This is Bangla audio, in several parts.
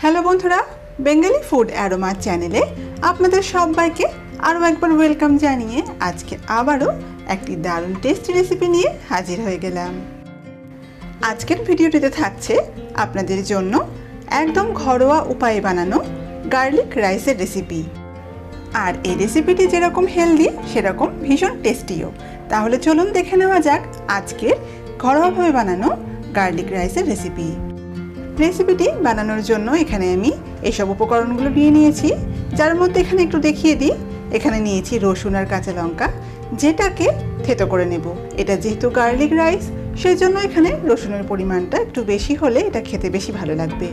হ্যালো বন্ধুরা, বেঙ্গালি ফুড অ্যারোমা চ্যানেলে আপনাদের সবাইকে আরও একবার ওয়েলকাম জানিয়ে আজকে আবারও একটি দারুণ টেস্টি রেসিপি নিয়ে হাজির হয়ে গেলাম। আজকের ভিডিওটিতে থাকছে আপনাদের জন্য একদম ঘরোয়া উপায়ে বানানো গার্লিক রাইসের রেসিপি আর এই রেসিপিটি যেরকম হেলদি সেরকম ভীষণ টেস্টিও তাহলে চলুন দেখে নেওয়া যাক আজকের ঘরোয়াভাবে বানানো গার্লিক রাইসের রেসিপি রেসিপিটি বানানোর জন্য এখানে আমি এইসব উপকরণগুলো নিয়ে নিয়েছি। যার মধ্যে এখানে একটু দেখিয়ে দিই। এখানে নিয়েছি রসুন আর কাঁচা লঙ্কা। যেটাকে থেতো করে নেব। এটা যেহেতু গার্লিক রাইস সেই জন্য এখানে রসুনের পরিমাণটা একটু বেশি হলে এটা খেতে বেশি ভালো লাগবে।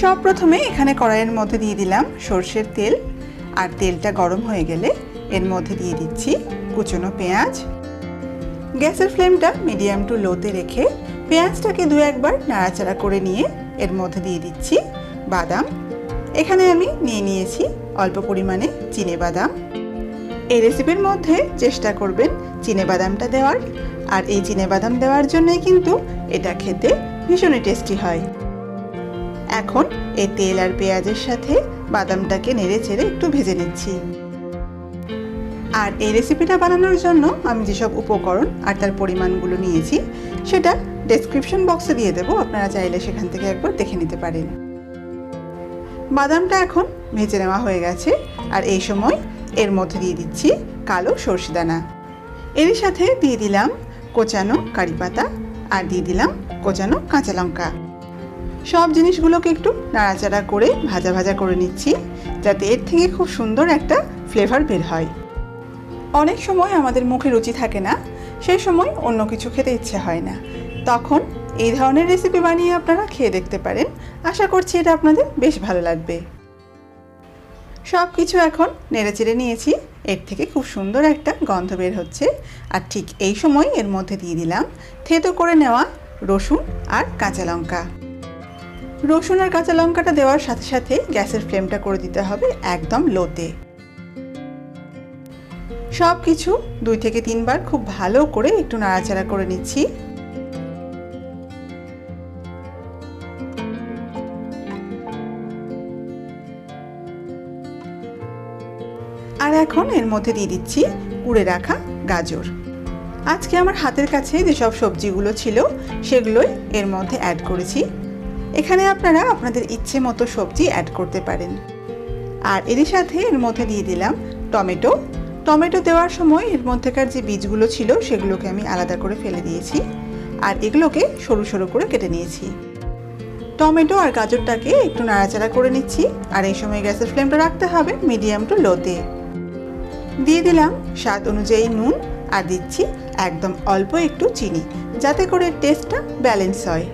সব প্রথমে এখানে কড়াইয়ের মধ্যে দিয়ে দিলাম সর্ষের তেল। আর তেলটা গরম হয়ে গেলে এর মধ্যে দিয়ে দিচ্ছি কুচনো পেঁয়াজ। গ্যাসের ফ্লেমটা মিডিয়াম টু লোতে রেখে পেঁয়াজটাকে দু একবার নাড়াচাড়া করে নিয়ে এর মধ্যে দিয়ে দিচ্ছি বাদাম। এখানে আমি নিয়ে নিয়েছি অল্প পরিমাণে চিনে বাদাম। এই রেসিপির মধ্যে চেষ্টা করবেন চিনে বাদামটা দেওয়ার। আর এই চিনে বাদাম দেওয়ার জন্যই কিন্তু এটা খেতে ভীষণই টেস্টি হয়। এখন এই তেল আর পেঁয়াজের সাথে বাদামটাকে নেড়ে চেড়ে একটু ভেজে নিচ্ছি। আর এই রেসিপিটা বানানোর জন্য আমি যেসব উপকরণ আর তার পরিমাণগুলো নিয়েছি, সেটা ডেসক্রিপশন বক্সে দিয়ে দেবো, আপনারা চাইলে সেখান থেকে একবার দেখে নিতে পারেন। বাদামটা এখন ভেজে নেওয়া হয়ে গেছে, আর এই সময় এর মধ্যে দিয়ে দিচ্ছি কালো সর্ষে দানা। এর সাথে দিয়ে দিলাম কোচানো কারি পাতা, আর দিয়ে দিলাম কোচানো কাঁচা লঙ্কা। সব জিনিসগুলোকে একটু নাড়াচাড়া করে ভাজা ভাজা করে নিচ্ছি, যাতে এর থেকে খুব সুন্দর একটা ফ্লেভার বের হয়। অনেক সময় আমাদের মুখে রুচি থাকে না, সেই সময় অন্য কিছু খেতে ইচ্ছে হয় না। তখন এই ধরনের রেসিপি বানিয়ে আপনারা খেয়ে দেখতে পারেন। আশা করছি এটা আপনাদের বেশ ভালো লাগবে। সব কিছু এখন নেড়েচেড়ে নিয়েছি। এর থেকে খুব সুন্দর একটা গন্ধ বের হচ্ছে। আর ঠিক এই সময় এর মধ্যে দিয়ে দিলাম থেতো করে নেওয়া রসুন আর কাঁচা লঙ্কা। রসুন আর কাঁচা লঙ্কাটা দেওয়ার সাথে সাথে গ্যাসের ফ্লেমটা করে দিতে হবে একদম লোতে। সব কিছু দুই থেকে তিনবার খুব ভালো করে একটু নাড়াচাড়া করে নিচ্ছি। আর এখন এর মধ্যে দিয়ে দিচ্ছি কুড়ে রাখা গাজর। আজকে আমার হাতের কাছে যেসব সবজিগুলো ছিল, সেগুলোই এর মধ্যে অ্যাড করেছি। এখানে আপনারা আপনাদের ইচ্ছে মতো সবজি অ্যাড করতে পারেন। আর এর সাথে এর মধ্যে দিয়ে দিলাম টমেটো। টমেটো দেওয়ার সময় এর মধ্যেকার যে বীজগুলো ছিল, সেগুলোকে আমি আলাদা করে ফেলে দিয়েছি। আর এগুলোকে সরু সরু করে কেটে নিয়েছি। টমেটো আর গাজরটাকে একটু নাড়াচাড়া করে নিচ্ছি। আর এই সময় গ্যাসের ফ্লেমটা রাখতে হবে মিডিয়াম টু লোতে দিয়ে দিলাম স্বাদ অনুযায়ী নুন আর দিচ্ছি একদম অল্প একটু চিনি, যাতে করে টেস্টটা ব্যালেন্স হয়।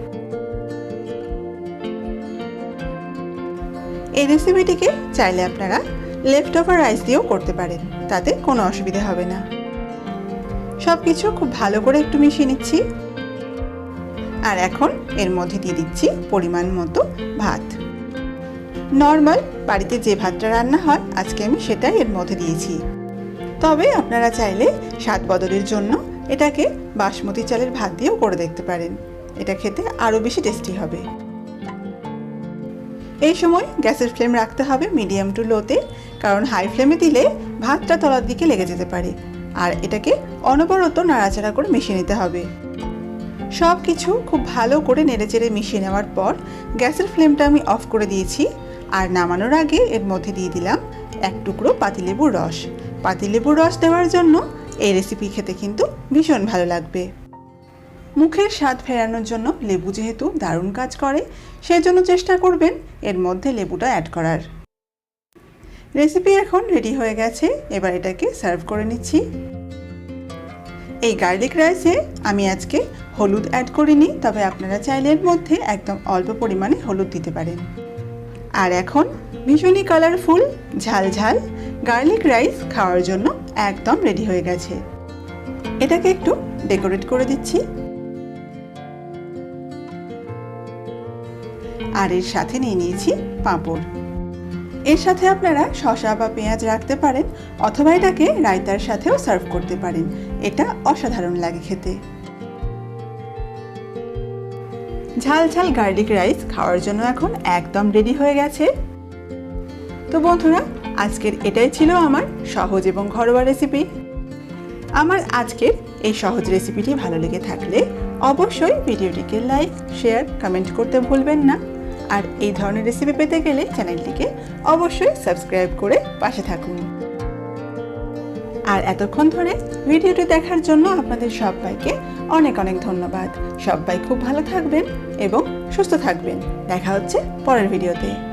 এই রেসিপিটিকে চাইলে আপনারা লেফট ওভার রাইস দিয়েও করতে পারেন, তাতে কোনো অসুবিধা হবে না। সব কিছু খুব ভালো করে একটু মিশিয়ে নিচ্ছি। আর এখন এর মধ্যে দিয়ে দিচ্ছি পরিমাণ মতো ভাত। নর্মাল বাড়িতে যে ভাতটা রান্না হয়, আজকে আমি সেটাই এর মধ্যে দিয়েছি। তবে আপনারা চাইলে স্বাদ বদলের জন্য এটাকে বাসমতি চালের ভাত দিয়েও করে দেখতে পারেন। এটা খেতে আরও বেশি টেস্টি হবে। এই সময় গ্যাসের ফ্লেম রাখতে হবে মিডিয়াম টু লোতে, কারণ হাই ফ্লেমে দিলে ভাতটা তলার দিকে লেগে যেতে পারে। আর এটাকে অনবরত নাড়াচাড়া করে মিশিয়ে নিতে হবে। সব কিছু খুব ভালো করে নেড়েচেড়ে মিশিয়ে নেওয়ার পর গ্যাসের ফ্লেমটা আমি অফ করে দিয়েছি। আর নামানোর আগে এর মধ্যে দিয়ে দিলাম এক টুকরো পাতিলেবুর রস। পাতিলেবুর রস দেওয়ার জন্য এই রেসিপি খেতে কিন্তু ভীষণ ভালো লাগবে। মুখের স্বাদ ফেরানোর জন্য লেবু যেহেতু দারুণ কাজ করে সেই জন্য চেষ্টা করবেন এর মধ্যে লেবুটা অ্যাড করার। রেসিপি এখন রেডি হয়ে গেছে, এবার এটাকে সার্ভ করে নিচ্ছি। এই গার্লিক রাইসে আমি আজকে হলুদ অ্যাড করিনি, তবে আপনারা চাইলে এর মধ্যে একদম অল্প পরিমাণে হলুদ দিতে পারেন। আর এখন ভীষণই কালারফুল ঝাল ঝাল গার্লিক রাইস খাওয়ার জন্য একদম রেডি হয়ে গেছে। এটাকে একটু ডেকোরেট করে দিচ্ছি। আর এর সাথে নিয়ে নিয়েছি পাঁপড়। এর সাথে আপনারা শসা বা পেঁয়াজ রাখতে পারেন, অথবা এটাকে রায়তার সাথেও সার্ভ করতে পারেন। এটা অসাধারণ লাগে খেতে। ঝাল ঝাল গার্লিক রাইস খাওয়ার জন্য এখন একদম রেডি হয়ে গেছে। তো বন্ধুরা, আজকের এটাই ছিল আমার সহজ এবং ঘরোয়া রেসিপি আমার আজকের এই সহজ রেসিপিটি ভালো লেগে থাকলে অবশ্যই ভিডিওটিকে লাইক শেয়ার কমেন্ট করতে ভুলবেন না। আর এই ধরনের রেসিপি পেতে গেলে চ্যানেলটিকে অবশ্যই সাবস্ক্রাইব করে পাশে থাকুন। আর এতক্ষণ ধরে ভিডিওটি দেখার জন্য আপনাদের সবাইকে অনেক অনেক ধন্যবাদ। সবাই খুব ভালো থাকবেন এবং সুস্থ থাকবেন। দেখা হচ্ছে পরের ভিডিওতে।